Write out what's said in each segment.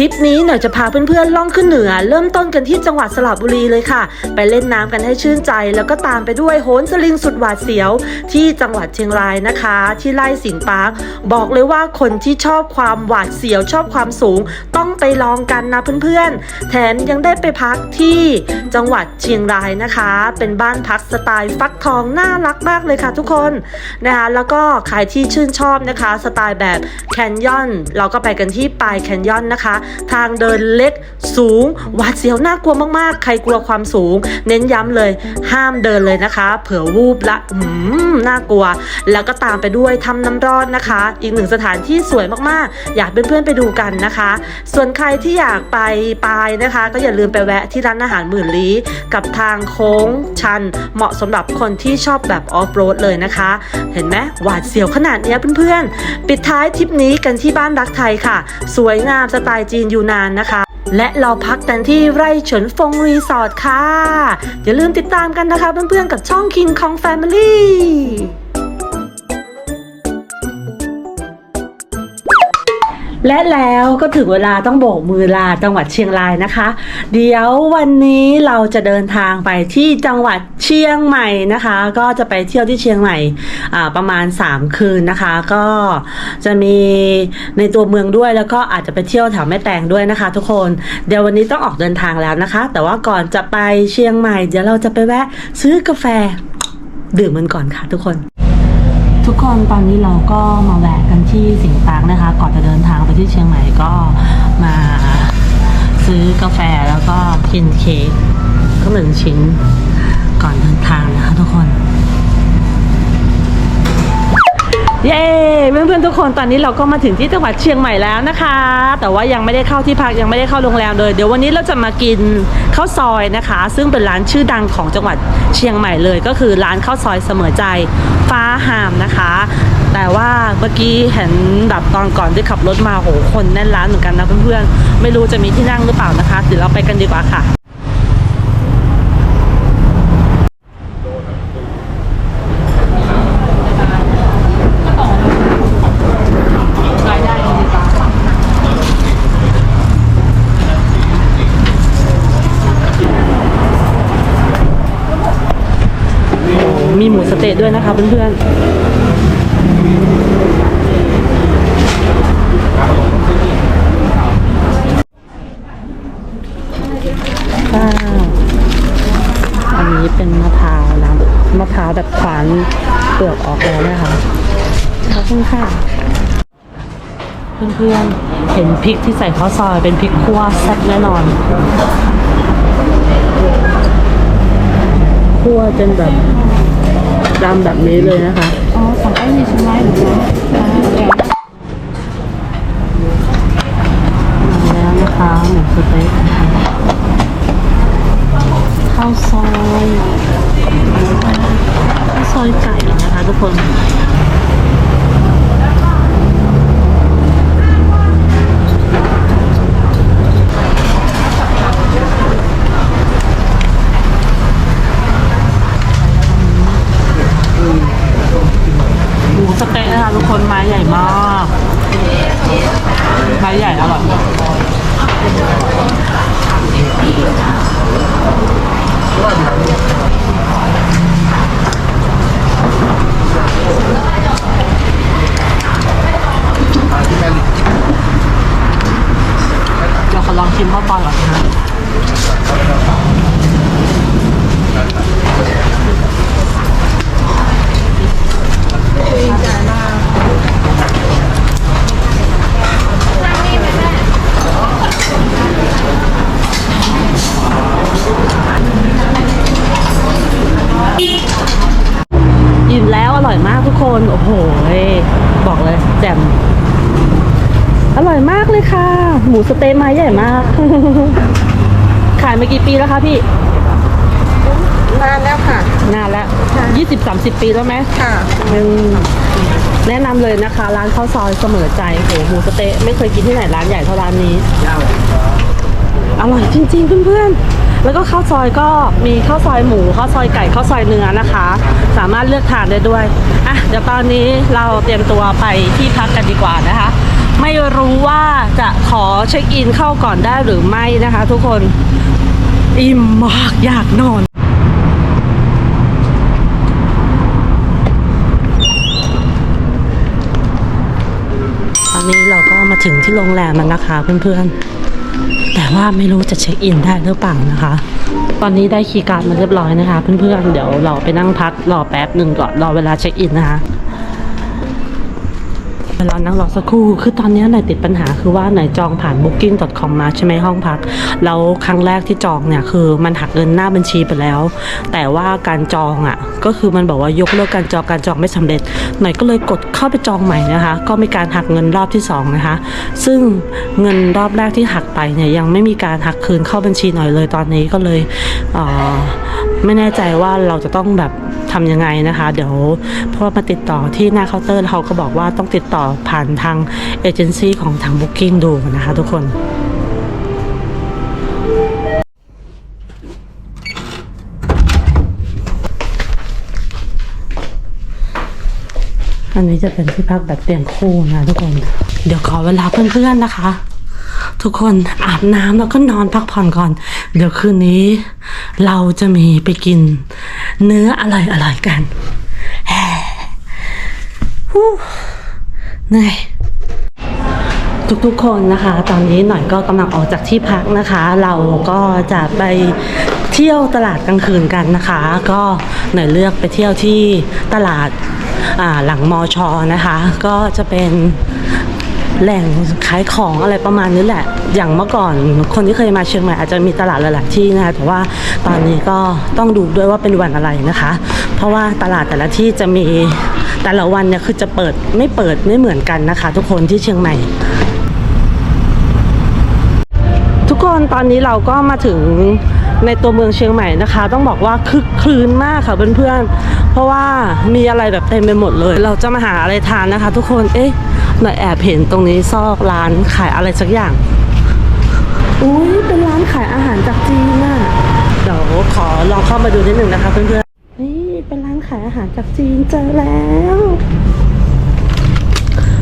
ริปนี้หน่อยจะพาเพื่อนๆล่องขึ้นเหนือ เริ่มต้นกันที่จังหวัดสระบุรีเลยค่ะ ไปเล่นน้ำกันให้ชื่นใจ แล้วก็ตามไปด้วยโหนสลิงสุดหวาดเสียว ที่จังหวัดเชียงรายนะคะ ที่ไร่สิงปาร์คบอกเลยว่าคนที่ชอบความหวาดเสียวชอบความสูง ต้องไปลองกันนะเพื่อนๆ แถมยังได้ไปพักที่จังหวัดเชียงรายนะคะ เป็นบ้านพักสไตล์ฟักทองน่ารักมากเลยค่ะทุกคนนะคะแล้วก็ใครที่ชื่นชอบนะคะ สไตล์แบบแคนยอนเราก็ไปกันที่ปลายแคนยอนนะคะทางเดินเล็กสูงหวาดเสียวน่ากลัวมากๆ ใครกลัวความสูง เน้นย้ำเลย ห้ามเดินเลยนะคะ เผื่อวูบละอืมน่ากลัว แล้วก็ตามไปด้วยทำน้ำร้อนนะคะ อีกหนึ่งสถานที่สวยมากๆ อยากเป็นเพื่อนๆไปดูกันนะคะ ส่วนใครที่อยากไปปายนะคะ ก็อย่าลืมไปแวะที่ร้านอาหารหมื่นลี้กับทางโค้งชัน เหมาะสำหรับคนที่ชอบแบบออฟโรดเลยนะคะ เห็นไหมหวาดเสียวขนาดเนี้ยเพื่อนๆ ปิดท้ายทริปนี้กันที่บ้านรักไทยค่ะ สวยงามสไตล์จีนยูนานนะคะ และเราพักกันที่ไร่เฉินฟงรีสอร์ทค่ะ อย่าลืมติดตามกันนะคะเพื่อนๆกับช่อง King Kong Family และแล้วก็ถึงเวลาต้องโบกมือลาจังหวัดเชียงรายนะคะ เดี๋ยววันนี้เราจะเดินทางไปที่จังหวัดเชียงใหม่นะคะ ก็จะไปเที่ยวที่เชียงใหม่ประมาณ 3 คืนนะคะ ก็จะมีในตัวเมืองด้วยแล้วก็อาจจะไปเที่ยวแถวแม่แตงด้วยนะคะ ทุกคนเดี๋ยววันนี้ต้องออกเดินทางแล้วนะคะ แต่ว่าก่อนจะไปเชียงใหม่ เดี๋ยวเราจะไปแวะซื้อกาแฟดื่มมันก่อนค่ะทุกคน ทุกคนตอนนี้เราก็มาแวะกันที่สิงห์ปาร์คนะคะ ก่อนจะเดินทางไปที่เชียงใหม่ก็มาซื้อกาแฟแล้วก็กินเค้กก็หนึ่งชิ้นก่อนเดินทางนะคะทุกคน เย้เพื่อนๆทุกคนตอนนี้เราก็มาถึงที่จังหวัดเชียงใหม่แล้วนะคะ แต่ว่ายังไม่ได้เข้าที่พักยังไม่ได้เข้าโรงแรมเลยเดี๋ยววันนี้เราจะมากินข้าวซอยนะคะ ซึ่งเป็นร้านชื่อดังของจังหวัดเชียงใหม่เลย ก็คือร้านข้าวซอยเสมอใจฟ้าหามนะคะ แต่ว่าเมื่อกี้เห็นแบบตอนก่อนที่ขับรถมาโหคนแน่นร้านเหมือนกันนะเพื่อนๆไม่รู้จะมีที่นั่งหรือเปล่านะคะเดี๋ยวเราไปกันดีกว่าค่ะ มีหมูสเต๊ะด้วยนะคะเพื่อนๆข้าวอันนี้เป็นมะพร้าวนะมะพร้าวแบบขวานเปลือกออกแล้วนะคะขอบคุณค่ะเพื่อนๆ เห็นพริกที่ใส่ข้าวซอยเป็นพริกคั่วแซ่บแน่นอนคั่วจนแบบ ดำแบบนี้เลยนะคะ อ๋อสั่งไอ้นี่ใช่ไหมหรือว่ามาแล้วนะคะหมูสเต็กข้าวซอยข้าวซอยไก่นะคะทุกคน ทุกคนไม้ใหญ่มากไม้ใหญ่อร่อยเราขอลองชิมข้าวตอนก่อนนะคะ อิ่มแล้วอร่อยมากทุกคน โอ้โห บอกเลยแจ่มอร่อยมากเลยค่ะ หมูสะเต๊ะไม้ใหญ่มาก ขายมากี่ปีแล้วคะพี่ นานแล้วค่ะ นานแล้วยี่สิบสามสิบปีแล้วไหมค่ะอืม แนะนำเลยนะคะ ร้านข้าวซอยเสมอใจโหหมูสะเต๊ะไม่เคยกินที่ไหนร้านใหญ่เท่าร้านนี้อร่อยจริงๆเพื่อนๆ แล้วก็ข้าวซอยก็มีข้าวซอยหมูข้าวซอยไก่ข้าวซอยเนื้อนะคะ สามารถเลือกทานได้ด้วยอะเดี๋ยวตอนนี้เราเตรียมตัวไปที่พักกันดีกว่านะคะ ไม่รู้ว่าจะขอเช็คอินเข้าก่อนได้หรือไม่นะคะ ทุกคน อิ่มมากอยากนอน ตอนนี้เราก็ มาถึงที่โรงแรมแล้วนะคะเพื่อนๆ แต่ว่าไม่รู้จะเช็คอินได้หรือเปล่านะคะ ตอนนี้ได้คีย์การ์ดมาเรียบร้อยนะคะ เพื่อนๆ เดี๋ยวเราไปนั่งพักรอแป๊บหนึ่งก่อนรอเวลาเช็คอินนะคะ เวลานั่งรอสักครู่ คือตอนนี้หน่อยติดปัญหาคือว่าหน่อยจองผ่าน booking.com มาใช่ไหมห้องพัก แล้วครั้งแรกที่จองเนี่ยคือมันหักเงินหน้าบัญชีไปแล้ว แต่ว่าการจองอะก็คือมันบอกว่ายกเลิกการจองการจองไม่สำเร็จ หน่อยก็เลยกดเข้าไปจองใหม่นะคะ ก็มีการหักเงินรอบที่สองนะคะ ซึ่งเงินรอบแรกที่หักไปเนี่ยยังไม่มีการหักคืนเข้าบัญชีหน่อยเลยตอนนี้ก็เลยเไม่แน่ใจว่าเราจะต้องแบบ ทำยังไงนะคะ เดี๋ยวพราะว่ามาติดต่อที่หน้าเคาน์เตอร์แล้วเขาก็บอกว่าต้องติดต่อผ่านทางเอเจนซี่ของทาง Booking ดูนะคะทุกคนอันนี้จะเป็นที่พักแบบเตียงคู่นะทุกคน เดี๋ยวขอเวลาเพื่อนๆนะคะ ทุกคนอาบน้ำแล้วก็นอนพักผ่อนก่อน เดี๋ยวคืนนี้ เราจะมีไปกิน เนื้ออร่อยๆกันแฮ่ฮู้เหนื่อยทุกๆคนนะคะ ตอนนี้หน่อยก็กำลังออกจากที่พักนะคะ เราก็จะไปเที่ยวตลาดกลางคืนกันนะคะ ก็หน่อยเลือกไปเที่ยวที่ตลาดาหลังมอชอนะคะ ก็จะเป็น แหล่งขายของอะไรประมาณนี้แหละ อย่างเมื่อก่อนคนที่เคยมาเชียงใหม่อาจจะมีตลาดหลายๆที่นะคะแต่ว่าตอนนี้ก็ต้องดูด้วยว่าเป็นวันอะไรนะคะ เพราะว่าตลาดแต่ละที่จะมีแต่ละวันเนี่ยคือจะเปิดไม่เปิดไม่เหมือนกันนะคะ ทุกคนที่เชียงใหม่ทุกคนตอนนี้เราก็มาถึงในตัวเมืองเชียงใหม่นะคะ ต้องบอกว่าคึกคลืนมากค่ะเพื่อนๆเพราะว่ามีอะไรแบบเต็มไปหมดเลย เราจะมาหาอะไรทานนะคะ ทุกคนเอ๊ะ หน่อยแอบเห็นตรงนี้ซอกร้านขายอะไรสักอย่าง อุ้ยเป็นร้านขายอาหารจากจีนน่ะเดี๋ยวขอลองเข้ามาดูนิดหนึ่งนะคะเพื่อนๆ นี่เป็นร้านขายอาหารจากจีนเจอแล้ว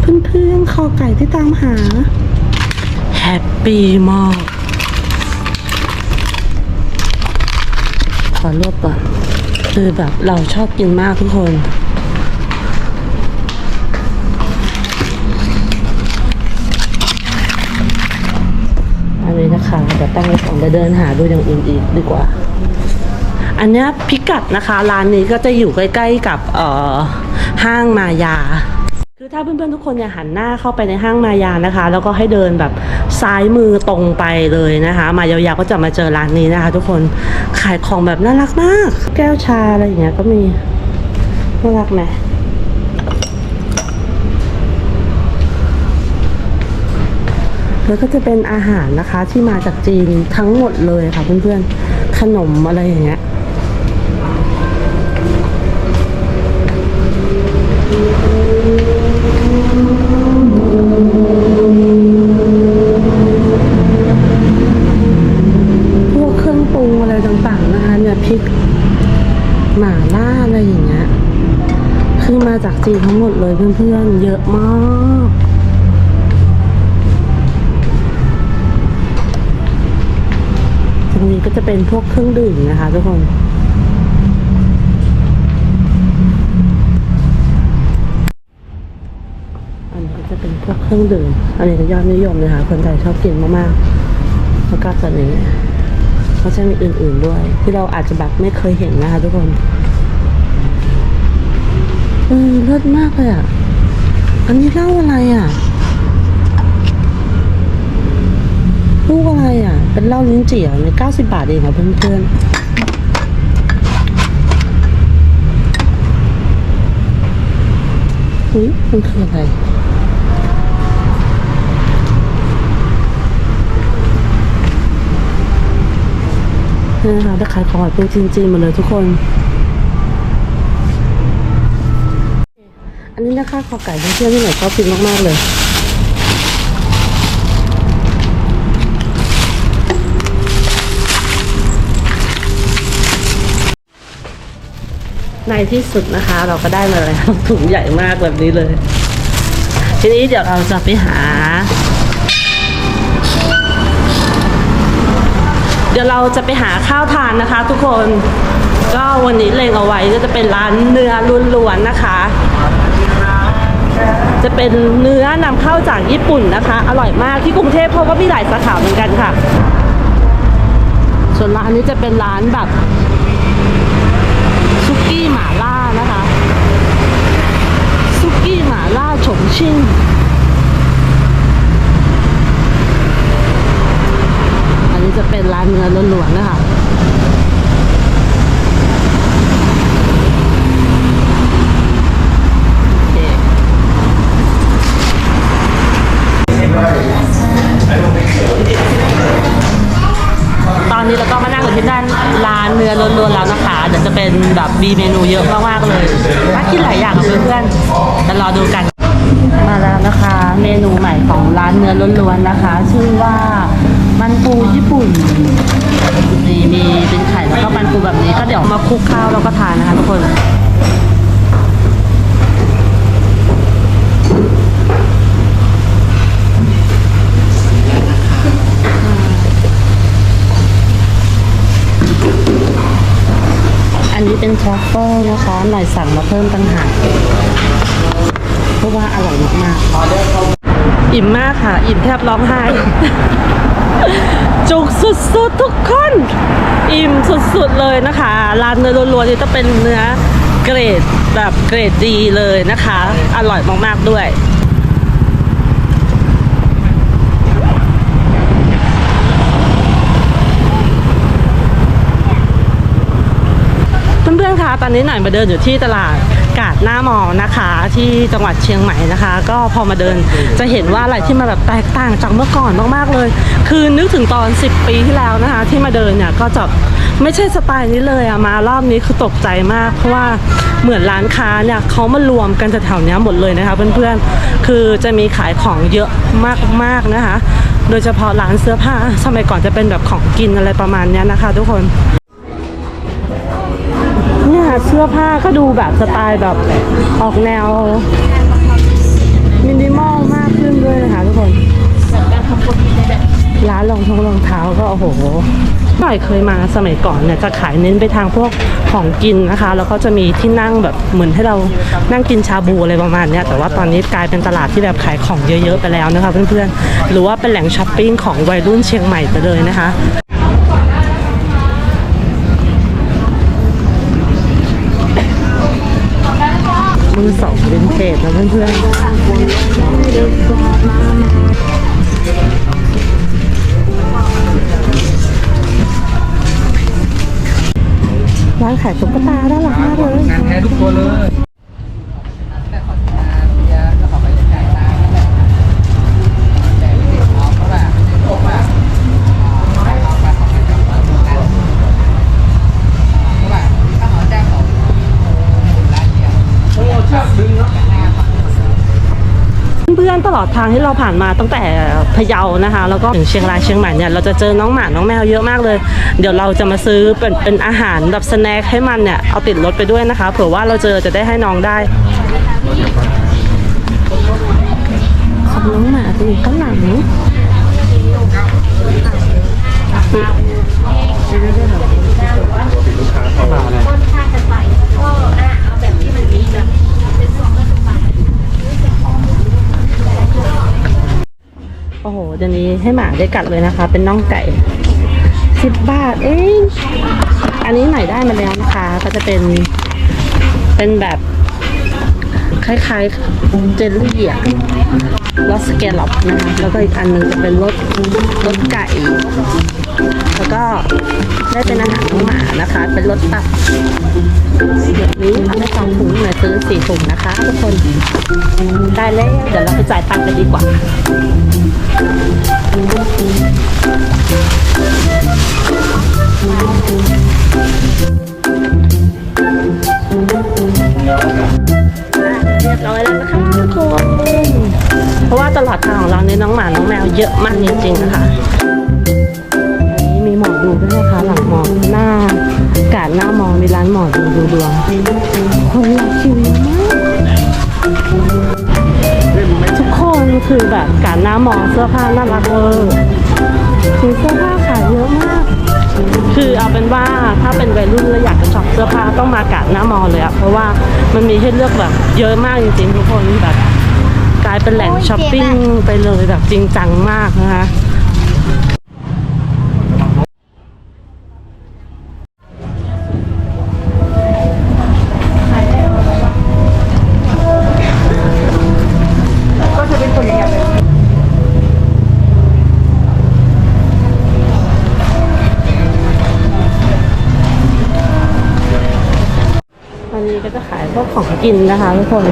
เพื่อนๆคอไก่ที่ตามหา แฮปปี้มาก ขอรวบก่อน คือแบบเราชอบกินมากทุกคน นี้นะคะเดี๋ยวตั้งไว้ก่อนเดี๋ยวเดินหาดูอย่างอื่นอีกดีกว่า อันนี้พิกัดนะคะร้านนี้ก็จะอยู่ใกล้ ๆ กับเอ่อห้างมายา คือถ้าเพื่อนๆทุกคนเนี่ยหันหน้าเข้าไปในห้างมายานะคะ แล้วก็ให้เดินแบบซ้ายมือตรงไปเลยนะคะ มายาวๆก็จะมาเจอร้านนี้นะคะ ทุกคนขายของแบบน่ารักมาก แก้วชาอะไรอย่างเงี้ยก็มีน่ารักไหม แล้วก็จะเป็นอาหารนะคะที่มาจากจีนทั้งหมดเลยค่ะเพื่อนๆ ขนมอะไรอย่างเงี้ยพวกเครื่องปรุงอะไรต่างๆนะคะเนี่ยพริกหม่าล่าอะไรอย่างเงี้ย คือมาจากจีนทั้งหมดเลยเพื่อนๆ เยอะมาก ก็จะเป็นพวกเครื่องดื่มนะคะ ทุกคน อันนี้ก็จะเป็นพวกเครื่องดื่ม อันนี้ก็ยอดนิยมเลยค่ะคนไทยชอบกินมากๆแล้วก็ตัวนี้เขาจะมีอื่นๆด้วย ที่เราอาจจะแบบไม่เคยเห็นนะคะทุกคนเออเลิศมากเลยอะ อันนี้เล้าอะไรอะ ลูกอะไรอะ เป็นเหล้าลิ้นจี่อะในเก้าสิบบาทเองค่ะเพื่อนๆอุ้ยมันคืออะไรนี่นะคะจะขายของแบบเป็นจีนๆหมดเลยทุกคน อันนี้นะคะขอไก่เพื่อนที่ไหนชอบกินมากๆเลย ในที่สุดนะคะ เราก็ได้มาแล้วถุงใหญ่มากแบบนี้เลย ทีนี้เดี๋ยวเราจะไปหา เดี๋ยวเราจะไปหาข้าวทานนะคะ ทุกคนก็วันนี้เล็งเอาไว้ก็จะเป็นร้านเนื้อล้วนๆนะคะ จะเป็นเนื้อนำเข้าจากญี่ปุ่นนะคะ อร่อยมากที่กรุงเทพเพราะว่ามีหลายสาขาเหมือนกันค่ะ ส่วนร้านนี้จะเป็นร้านแบบ กี้หม่าล่านะคะซุกี้หม่าล่าฉงชิ่งอันนี้จะเป็นร้านเนื้อล้วนๆนะคะ มีเมนูเยอะมากๆเลยน่ากินหลายอย่างกับเพื่อนๆจะรอดูกัน มาแล้วนะคะ เมนูใหม่ของร้านเนื้อล้วนๆนะคะ ชื่อว่ามันปูญี่ปุ่นนี่มีเป็นไข่แล้วก็มันปูแบบนี้ ก็เดี๋ยวมาคลุกข้าวแล้วก็ทานนะคะทุกคน อันนี้เป็น ทรัฟเฟิลนะคะ หน่อยสั่งมาเพิ่มตั้งหากเพราะว่าอร่อยมากๆอิ่มมากค่ะ อิ่มแทบร้องไห้ จุกสุดๆทุกคน อิ่มสุดๆเลยนะคะ ร้านเนื้อล้วนๆนี่จะเป็นเนื้อเกรดแบบเกรดดีเลยนะคะ อร่อยมากๆด้วย เพื่อนๆ คะ ตอนนี้หน่อยมาเดินอยู่ที่ตลาดกาดหน้ามอนะคะที่จังหวัดเชียงใหม่นะคะ ก็พอมาเดินจะเห็นว่าอะไรที่มาแบบแตกต่างจากเมื่อก่อนมากๆเลย คือนึกถึงตอน 10 ปีที่แล้วนะคะ ที่มาเดินเนี่ยก็จะไม่ใช่สไตล์นี้เลยอะมารอบนี้คือตกใจมาก เพราะว่าเหมือนร้านค้าเนี่ยเขามารวมกันแถวๆนี้หมดเลยนะคะเพื่อนๆคือจะมีขายของเยอะมากๆนะคะ โดยเฉพาะร้านเสื้อผ้าสมัยก่อนจะเป็นแบบของกินอะไรประมาณนี้นะคะ ทุกคน เสื้อผ้าก็ดูแบบสไตล์แบบออกแนว มินิมอลมากขึ้นด้วยนะคะทุกคนร้านรองท้องรองเท้าก็โอ้โหหน่อยเคยมาสมัยก่อนเนี่ยจะขายเน้นไปทางพวกของกินนะคะ แล้วก็จะมีที่นั่งแบบเหมือนให้เรานั่งกินชาบูอะไรประมาณเนี้ยแต่ว่าตอนนี้กลายเป็นตลาดที่แบบขายของเยอะๆไปแล้วนะคะเพื่อนๆ หรือว่าเป็นแหล่งช้อปปิ้งของวัยรุ่นเชียงใหม่ไปเลยนะคะ สองวินเทจนะเพื่อนๆร้านขายตุ๊กตาน่ารักมากเลยงานแท้ทุกตัวเลย เพื่อนๆต ลอดทางที่เราผ่านมาตั้งแต่พะเยานะคะ แล้วก็ถึงเชียงรายเชียงใหม่เนี่ยเราจะเจอน้องหมาน้องแมวเยอะมากเลย เดี๋ยวเราจะมาซื้อเป็นเป็นอาหารแบบสแน็คให้มันเนี่ยเอาติดรถไปด้วยนะคะเผื่อว่าเราเจอจะได้ให้น้องได้ของน้องหมาตัวอยู่ข้างหลังโอ้โหเดี๋ยวนี้ให้หมาได้กัดเลยนะคะ เป็นน่องไก่สิบบาทเองอันนี้ไหนได้มาแล้วนะคะ ก็จะเป็นเป็นแบบคล้ายๆเจลลี่อะ รสสเกลล็อปนะคะแล้วก็อีกอันหนึ่งจะเป็นรสรสไก่ แล้วก็ได้เป็นอาหารของหมานะคะ เป็นรสตับแบบนี้เอาไปสองถุงหน่อยซื้อสี่ถุงนะคะ ทุกคนได้แล้วเดี๋ยวเราไปจ่ายตังค์กันดีกว่าเตลอดทางของเราเนี่ยน้องหมา น้องแมวเยอะมากจริงๆนะคะนี้มีหมอดูด้วยนะคะ หลังหมอหน้ากาดหน้ามอมีร้านหมอดูดูดวงคนรักคิวเยอะมากทุกคนคือแบบการหน้ามองเสื้อผ้าน่ารักเวอร์มีเสื้อผ้าขายเยอะมาก คือเอาเป็นว่าถ้าเป็นวัยรุ่นแล้วอยากจะช็อปเสื้อผ้าต้องมากาดหน้ามอเลยอะเพราะว่ามันมีให้เลือกแบบเยอะมากจริงๆทุกคนแบบ ลายเป็นแหล่งช้อปปิ้งไปเลยแบบจริงจังมากนะคะก็จะเป็นตัวใหญ่ๆเลยอันนี้ก็จะขายพวกของกินนะคะทุกคน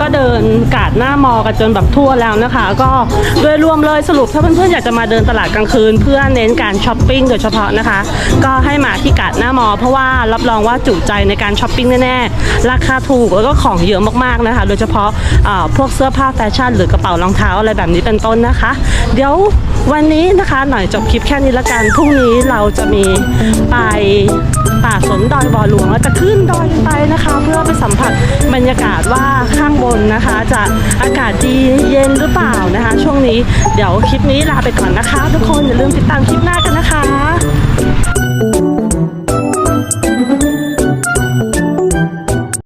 ก็เดินกาดหน้ามอกันจนแบบทั่วแล้วนะคะ ก็โดยรวมเลยสรุปถ้าเพื่อนๆอยากจะมาเดินตลาดกลางคืน เพื่อเน้นการช้อปปิ้งโดยเฉพาะนะคะ ก็ให้มาที่กาดหน้ามอ เพราะว่ารับรองว่าจุใจในการช้อปปิ้งแน่ๆราคาถูกแล้วก็ของเยอะมากๆนะคะ โดยเฉพาะอ่าพวกเสื้อผ้าแฟชั่น หรือกระเป๋ารองเท้าอะไรแบบนี้เป็นต้นนะคะ เดี๋ยววันนี้นะคะหน่อยจบคลิปแค่นี้ละกันพรุ่งนี้เราจะมีไป ป่าสนดอยบ่อหลวงเราจะขึ้นดอยไปนะคะ เพื่อไปสัมผัสบรรยากาศว่าข้างบนนะคะ จะอากาศดีเย็นหรือเปล่านะคะ ช่วงนี้เดี๋ยวคลิปนี้ลาไปก่อนนะคะ ทุกคนอย่าลืมติดตามคลิปหน้ากันนะคะ